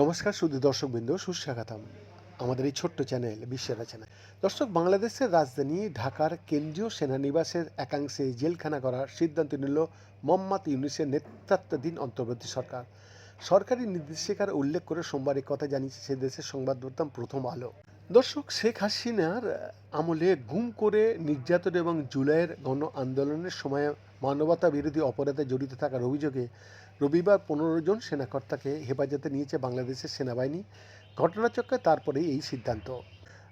নমস্কার শুধু দর্শকবৃন্দ, সুস্বাগতম আমাদের এই ছোট্ট চ্যানেল বিশ্বের চ্যানেল দর্শক, বাংলাদেশের রাজধানী ঢাকার কেন্দ্রীয় সেনানিবাসের একাংশে জেলখানা করার সিদ্ধান্ত নিল মোহাম্মদ ইউনিসের নেতৃত্বাধীন অন্তর্বর্তী সরকার। সরকারি নির্দেশিকার উল্লেখ করে সোমবার কথা জানিয়েছে সে দেশের সংবাদ প্রথম আলো। দর্শক, শেখ হাসিনার আমলে গুম করে নির্যাতন এবং জুলাইয়ের গণ আন্দোলনের সময় মানবতা বিরোধী অপরাধে জড়িত থাকার অভিযোগে রবিবার পনেরো জন সেনাকর্তাকে হেফাজতে নিয়েছে বাংলাদেশের সেনাবাহিনী। ঘটনাচক্রে তারপরে এই সিদ্ধান্ত।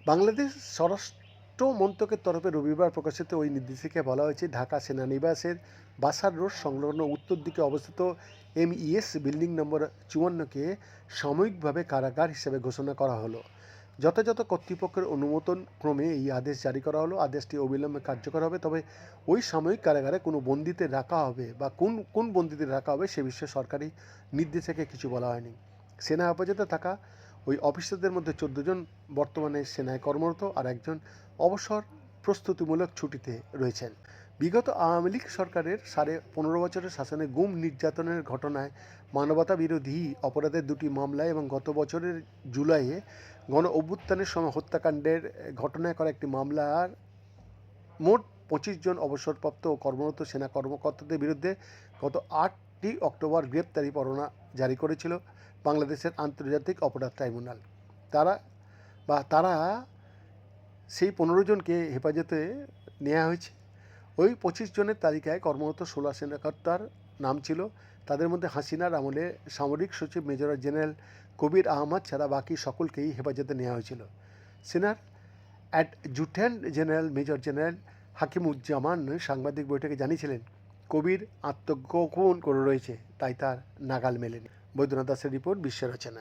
বাংলাদেশ স্বরাষ্ট্র মন্ত্রকের তরফে রবিবার প্রকাশিত ওই নির্দেশিকায় বলা হয়েছে, ঢাকা সেনানিবাসের বাসার রোড সংলগ্ন উত্তর দিকে অবস্থিত এমইএস বিল্ডিং নম্বর চুয়ান্নকে সাময়িকভাবে কারাগার হিসেবে ঘোষণা করা হলো। যথাযথ কর্তৃপক্ষের অনুমোদন ক্রমে এই আদেশ জারি করা হলো। আদেশটি অবিলম্বে কার্যকর হবে। তবে ওই সাময়িক কারাগারে কোনো বন্দিতে রাখা হবে বা কোন কোন বন্দিতে রাখা হবে সে বিষয়ে সরকারি নির্দেশকে কিছু বলা হয়নি। সেনা হেফাজতে থাকা ওই অফিসারদের মধ্যে চোদ্দ জন বর্তমানে সেনায় কর্মরত আর একজন অবসর প্রস্তুতিমূলক ছুটিতে রয়েছেন। বিগত আওয়ামী লীগ সরকারের সাড়ে পনেরো বছরের শাসনে গুম নির্যাতনের ঘটনায় মানবতা বিরোধী অপরাধের দুটি মামলায় এবং গত বছরের জুলাইয়ে গণ অভ্যুত্থানের সময় হত্যাকাণ্ডের ঘটনায় করা একটি মামলার মোট পঁচিশ জন অবসরপ্রাপ্ত ও কর্মরত সেনা কর্মকর্তাদের বিরুদ্ধে গত আটটি অক্টোবর গ্রেপ্তারি পরোয়ানা জারি করেছিল বাংলাদেশের আন্তর্জাতিক অপরাধ ট্রাইব্যুনাল। তারা বা তারা সেই পনেরো জনকে হেফাজতে নেওয়া হয়েছে। ওই পঁচিশ জনের তালিকায় কর্মরত ষোলো সেনাকর্তার নাম ছিল। তাদের মধ্যে হাসিনার আমলে সামরিক সচিব মেজর জেনারেল কবির আহমদ ছাড়া বাকি সকলকেই হেফাজতে নেওয়া হয়েছিল। সেনার adjutant general major general Hakimuzzaman সাংবাদিক বৈঠকে জানিয়েছিলেন, কবির আত্মগোপন করে রয়েছে, তাই তার নাগাল মেলেনি। বৈদ্যনাথ দাসের রিপোর্ট বিশ্ব রচনা।